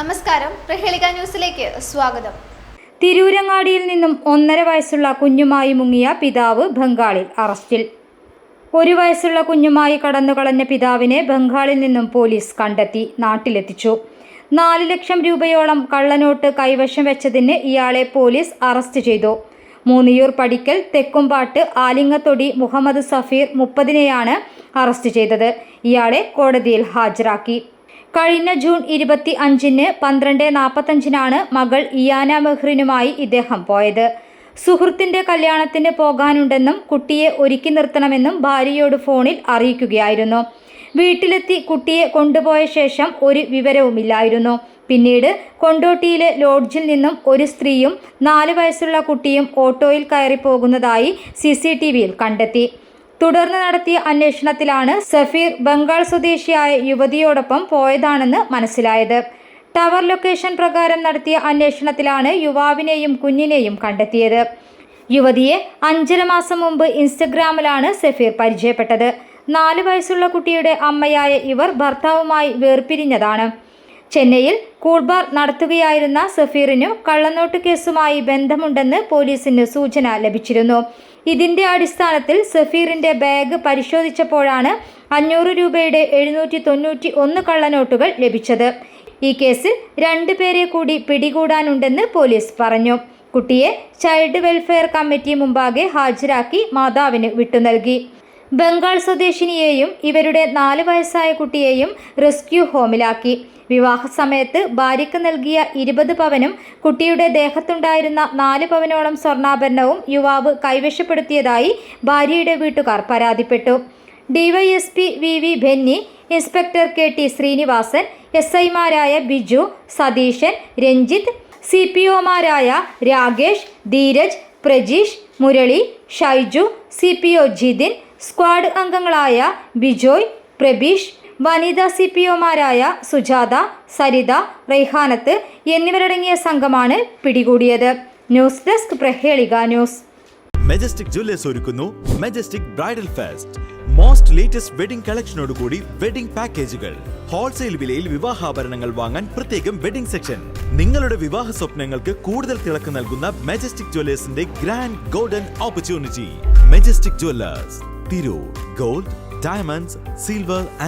നമസ്കാരം. പ്രഹേളിക ന്യൂസിലേക്ക് സ്വാഗതം. തിരൂരങ്ങാടിയിൽ നിന്നും ഒന്നര വയസ്സുള്ള കുഞ്ഞുമായി മുങ്ങിയ പിതാവ് ബംഗാളിൽ അറസ്റ്റിൽ. ഒരു വയസ്സുള്ള കുഞ്ഞുമായി കടന്നുകളഞ്ഞ പിതാവിനെ ബംഗാളിൽ നിന്നും പോലീസ് കണ്ടെത്തി നാട്ടിലെത്തിച്ചു. നാല് ലക്ഷം രൂപയോളം കള്ളനോട്ട് കൈവശം വെച്ചതിന് ഇയാളെ പോലീസ് അറസ്റ്റ് ചെയ്തു. മൂന്നിയൂർ പടിക്കൽ തെക്കുംപാട്ട് ആലിങ്ങത്തൊടി മുഹമ്മദ് സഫീർ മുപ്പതിനെയാണ് അറസ്റ്റ് ചെയ്തത്. ഇയാളെ കോടതിയിൽ ഹാജരാക്കി. കഴിഞ്ഞ ജൂൺ ഇരുപത്തി അഞ്ചിന് പന്ത്രണ്ട് നാൽപ്പത്തഞ്ചിനാണ് മകൾ ഇയാന മെഹ്റിനുമായി ഇദ്ദേഹം പോയത്. സുഹൃത്തിന്റെ കല്യാണത്തിന് പോകാനുണ്ടെന്നും കുട്ടിയെ ഒരുക്കി നിർത്തണമെന്നും ഭാര്യയോട് ഫോണിൽ അറിയിക്കുകയായിരുന്നു. വീട്ടിലെത്തി കുട്ടിയെ കൊണ്ടുപോയ ശേഷം ഒരു വിവരവുമില്ലായിരുന്നു. പിന്നീട് കൊണ്ടോട്ടിയിലെ ലോഡ്ജിൽ നിന്നും ഒരു സ്ത്രീയും നാല് വയസ്സുള്ള കുട്ടിയും ഓട്ടോയിൽ കയറി പോകുന്നതായി സി കണ്ടെത്തി. തുടർന്ന് നടത്തിയ അന്വേഷണത്തിലാണ് സഫീർ ബംഗാൾ സ്വദേശിയായ യുവതിയോടൊപ്പം പോയതാണെന്ന് മനസ്സിലായത്. ടവർ ലൊക്കേഷൻ പ്രകാരം നടത്തിയ അന്വേഷണത്തിലാണ് യുവാവിനെയും കുഞ്ഞിനെയും കണ്ടെത്തിയത്. യുവതിയെ അഞ്ചര മാസം മുമ്പ് ഇൻസ്റ്റഗ്രാമിലാണ് സഫീർ പരിചയപ്പെട്ടത്. നാല് വയസ്സുള്ള കുട്ടിയുടെ അമ്മയായ ഇവർ ഭർത്താവുമായി വേർപിരിഞ്ഞതാണ്. ചെന്നൈയിൽ കൂൾബാർ നടത്തുകയായിരുന്ന സഫീറിനു കള്ളനോട്ട് കേസുമായി ബന്ധമുണ്ടെന്ന് പോലീസിന് സൂചന ലഭിച്ചിരുന്നു. ഇതിന്റെ അടിസ്ഥാനത്തിൽ സഫീറിന്റെ ബാഗ് പരിശോധിച്ചപ്പോഴാണ് അഞ്ഞൂറ് രൂപയുടെ എഴുന്നൂറ്റി തൊണ്ണൂറ്റി ഒന്ന് കള്ളനോട്ടുകൾ ലഭിച്ചത്. ഈ കേസിൽ രണ്ടുപേരെ കൂടി പിടികൂടാനുണ്ടെന്ന് പോലീസ് പറഞ്ഞു. കുട്ടിയെ ചൈൽഡ് വെൽഫെയർ കമ്മിറ്റി മുമ്പാകെ ഹാജരാക്കി മാതാവിന് വിട്ടുനൽകി. ബംഗാൾ സ്വദേശിനിയെയും ഇവരുടെ നാല് വയസ്സായ കുട്ടിയെയും റെസ്ക്യൂ ഹോമിലാക്കി. വിവാഹ സമയത്ത് ഭാര്യയ്ക്ക് നൽകിയ ഇരുപത് പവനും കുട്ടിയുടെ ദേഹത്തുണ്ടായിരുന്ന നാല് പവനോളം സ്വർണാഭരണവും യുവാവ് കൈവശപ്പെടുത്തിയതായി ഭാര്യയുടെ വീട്ടുകാർ പരാതിപ്പെട്ടു. DYSP V V Benny inspector K T Sreenivasan S ഐമാരായ Biju Satheesan Ranjith C P ഒമാരായ Rakesh Dheeraj Prajeesh Murali Shaiju C P O Jithin squad അംഗങ്ങളായ ബിജോയ് പ്രബീഷ് വനിതാ സി പി ഒമാരായ സുജാത സരിത റെയ്ഹാനത്ത് എന്നിവരടങ്ങിയ സംഘമാണ് പിടികൂടിയത്. News desk Prahelika news. Majestic Jewellers ഒരുക്കുന്നു Majestic bridal fest most latest wedding കളക്ഷനോടുകൂടി wedding പാക്കേജുകൾ wholesale വിലയിൽ വിവാഹാഭരണങ്ങൾ വാങ്ങാൻ പ്രത്യേകം വെഡിംഗ് സെക്ഷൻ നിങ്ങളുടെ വിവാഹ സ്വപ്നങ്ങൾക്ക് കൂടുതൽ തിളക്കം നൽകുന്ന majestic ജുവല്ലേഴ്സിന്റെ grand golden opportunity Majestic Jewellers Tirur gold diamonds silver